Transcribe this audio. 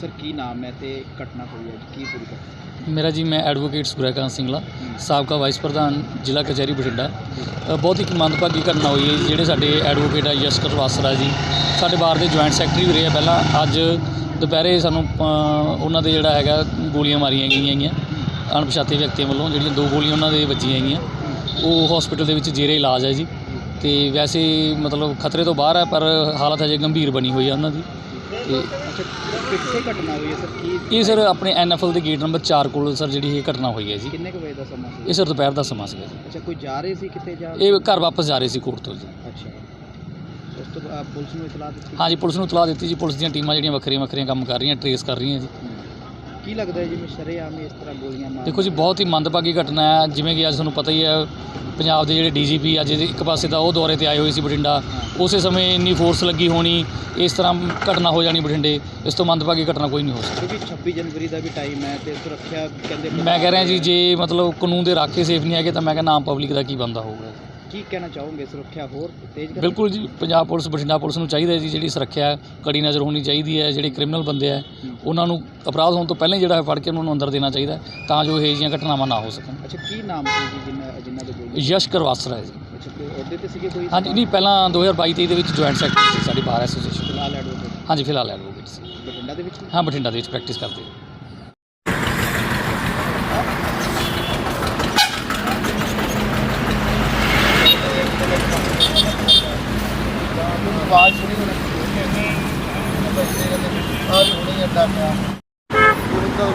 Sir ਕੀ ਨਾਮ ਹੈ ਤੇ ਘਟਨਾ ਹੋਈ ਹੈ? ਕੀ ਪੂਰੀ ਘਟਨਾ ਮੇਰਾ ਜੀ ਮੈਂ ਐਡਵੋਕੇਟ ਸੁਰੇਕਾਂਤ ਸਿੰਘਲਾ ਸਾਬਕਾ ਵਾਈਸ ਪ੍ਰਧਾਨ ਜ਼ਿਲ੍ਹਾ ਕਚਹਿਰੀ ਬਠਿੰਡਾ। ਅ, ਬਹੁਤ ਹੀ ਇੱਕ ਮੰਦਭਾਗੀ ਘਟਨਾ ਹੋਈ ਹੈ ਜੀ। ਜਿਹੜੇ ਸਾਡੇ ਐਡਵੋਕੇਟ ਆ ਯਸ਼ਕਰ ਵਾਸਰਾ ਜੀ। ਸਾਡੇ ਬਾਰ ਦੇ ਜੁਆਇੰਟ ਸੈਕਟਰੀ ਵੀ ਰਹੇ ਆ ਪਹਿਲਾਂ। ਅੱਜ ਦੁਪਹਿਰੇ ਸਾਨੂੰ ਅ, ਉਹਨਾਂ ਦੇ ਜਿਹੜਾ ਹੈਗਾ ਗੋਲੀਆਂ ਮਾਰੀਆਂ ਗਈਆਂ ਹੈਗੀਆਂ। ਅਣਪਛਾਤੇ ਵਿਅਕਤੀਆਂ ਵੱਲੋਂ ਜਿਹੜੀਆਂ ਦੋ ਗੋਲੀਆਂ ਉਹਨਾਂ ਦੇ ਵੱਜੀਆਂ ਹੈਗੀਆਂ। ਉਹ ਹਸਪੀਟਲ ਦੇ ਵਿੱਚ ਜੇਰੇ ਇਲਾਜ ਹੈ ਜੀ। ਤੇ ਵੈਸੇ ਮਤਲਬ ਖਤਰੇ ਤੋਂ ਬਾਹਰ ਹੈ ਪਰ ਹਾਲਤ ਹਜੇ ਗੰਭੀਰ ਬਣੀ ਹੋਈ ਹੈ ਉਹਨਾਂ ਦੀ। ਤੇ ਅੱਛਾ ਕਿੱਥੇ ਘਟਨਾ ਹੋਈ ਹੈ ਸਰ? ਕੀ ਇਹ ਸਰ ਆਪਣੇ ਐਨਐਫਐਲ ਦੇ ਗੇਟ ਨੰਬਰ 4 ਕੋਲ ਸਰ ਜਿਹੜੀ ਇਹ ਘਟਨਾ ਹੋਈ ਹੈ ਜੀ। ਕਿੰਨੇ ਕੁ ਵਜੇ ਦਾ ਸਮਾਂ ਸੀ? ਇਹ ਸਰ ਦੁਪਹਿਰ ਦਾ ਸਮਾਂ ਸੀਗਾ ਜੀ। ਅੱਛਾ ਕੋਈ ਜਾ ਰਹੇ ਸੀ ਕਿਤੇ ਜਾ? ਇਹ ਘਰ ਵਾਪਸ ਜਾ ਰਹੇ ਸੀ ਕੋਰਟ ਤੋਂ ਜੀ। ਅੱਛਾ। ਉਸ ਤੋਂ ਬਾਅਦ ਪੁਲਿਸ ਨੂੰ ਇਤਲਾਹ ਦਿੱਤੀ? ਹਾਂਜੀ ਪੁਲਿਸ ਨੂੰ ਇਤਲਾਹ ਦਿੱਤੀ ਜੀ। ਪੁਲਿਸ ਦੀਆਂ ਟੀਮਾਂ ਜਿਹੜੀਆਂ ਵੱਖਰੀਆਂ ਵੱਖਰੀਆਂ ਕੰਮ ਕਰ ਰਹੀਆਂ ਟਰੇਸ ਕਰ ਰਹੀਆਂ ਜੀ। ਕੀ ਲੱਗਦਾ ਹੈ ਜਿਵੇਂ ਸ਼ਰੇਆਮ ਇਸ ਤਰ੍ਹਾਂ ਗੋਲੀਆਂ ਮਾਰ ਦੇਖੋ ਜੀ ਬਹੁਤ ਹੀ ਮੰਦਭਾਗੀ ਘਟਨਾ ਹੈ। ਜਿਵੇਂ ਕਿ ਅੱਜ ਤੁਹਾਨੂੰ ਪਤਾ ਹੀ ਹੈ ਪੰਜਾਬ ਦੇ ਜਿਹੜੇ ਡੀਜੀਪੀ ਅੱਜ ਇੱਕ ਪਾਸੇ ਤਾਂ ਉਹ ਦੌਰੇ ਤੇ ਆਏ ਹੋਏ ਸੀ ਬਠਿੰਡਾ। ਉਸੇ ਸਮੇਂ ਇੰਨੀ ਫੋਰਸ ਲੱਗੀ ਹੋਣੀ ਇਸ ਤਰ੍ਹਾਂ ਘਟਨਾ ਹੋ ਜਾਣੀ ਬਠਿੰਡੇ। ਇਸ ਤੋਂ ਮੰਦਭਾਗੀ ਘਟਨਾ ਕੋਈ ਨਹੀਂ ਹੋ ਸਕਦੀ। ਕਿਉਂਕਿ 26 ਜਨਵਰੀ ਦਾ ਵੀ ਟਾਈਮ ਹੈ ਤੇ ਸੁਰੱਖਿਆ ਕਹਿੰਦੇ ਮੈਂ ਕਹਿ ਰਿਹਾ ਜੀ ਜੇ ਮਤਲਬ ਕਾਨੂੰਨ ਦੇ ਰਾਖੇ ਸੇਫ ਨਹੀਂ ਹੈਗੇ ਤਾਂ ਮੈਂ ਕਹਿੰਦਾ ਆਮ ਪਬਲਿਕ ਦਾ ਕੀ ਬੰਦਾ ਹੋਊਗਾ? ਕੀ ਕਹਿਣਾ ਚਾਹੋਗੇ ਸੁਰੱਖਿਆ ਹੋਰ ਤੇਜ਼ ਕਰ ਬਿਲਕੁਲ ਜੀ ਪੰਜਾਬ ਪੁਲਿਸ ਬਠਿੰਡਾ ਪੁਲਿਸ ਨੂੰ ਚਾਹੀਦਾ ਹੈ ਜੀ ਜਿਹੜੀ ਸੁਰੱਖਿਆ ਕੜੀ ਨਜ਼ਰ ਹੋਣੀ ਚਾਹੀਦੀ ਹੈ ਜਿਹੜੇ ਕ੍ਰਿਮੀਨਲ ਬੰਦੇ ਆ ਉਹਨਾਂ ਨੂੰ ਅਪਰਾਧ ਹੋਣ ਤੋਂ ਪਹਿਲਾਂ ਜਿਹੜਾ ਹੈ ਫੜ ਕੇ ਉਹਨਾਂ ਨੂੰ ਅੰਦਰ ਦੇਣਾ ਚਾਹੀਦਾ ਹੈ, ਤਾਂ ਜੋ ਇਹ ਜਿਹੀਆਂ ਘਟਨਾਵਾਂ ਨਾ ਹੋ ਸਕਣ। ਅੱਛਾ ਕੀ ਨਾਮ ਸੀ ਜੀ ਜਿਨ੍ਹਾਂ ਜਿਨ੍ਹਾਂ ਦੇ ਗੋਲੀ ਯਸ਼ ਕਰਵਾਸਰਾ ਹੈ ਜੀ। ਅੱਛਾ ਕੋਈ ਅਹੁਦੇ ਤੇ ਸੀਗੇ ਕੋਈ ਹਾਂਜੀ ਨਹੀਂ ਪਹਿਲਾਂ 2022 23 ਦੇ ਵਿੱਚ ਜੁਆਇੰਟ ਸੈਕਟਰੀ ਸੀ ਸਾਡੀ ਬਾਰ ਐਸੋਸੀਏਸ਼ਨ ਫਿਲਹਾਲ ਐਡਵੋਕੇਟ। ਹਾਂਜੀ ਫਿਲਹਾਲ ਐਡਵੋਕੇਟ ਸੀ। ਬਠਿੰਡਾ ਦੇ ਵਿੱਚ? ਹਾਂ ਬਠਿੰਡਾ ਦੇ ਵਿੱਚ ਪ੍ਰੈਕਟਿਸ ਕਰਦੇ ਆਵਾਜ਼ ਸੁਣੀ ਹੋਣੀ। ਚਾਹੀਦੀ ਹੈ ਔਰ ਹੁਣੇ ਅੱਡਾ ਪਿਆ। ਪੂਰੀ ਤਾਂ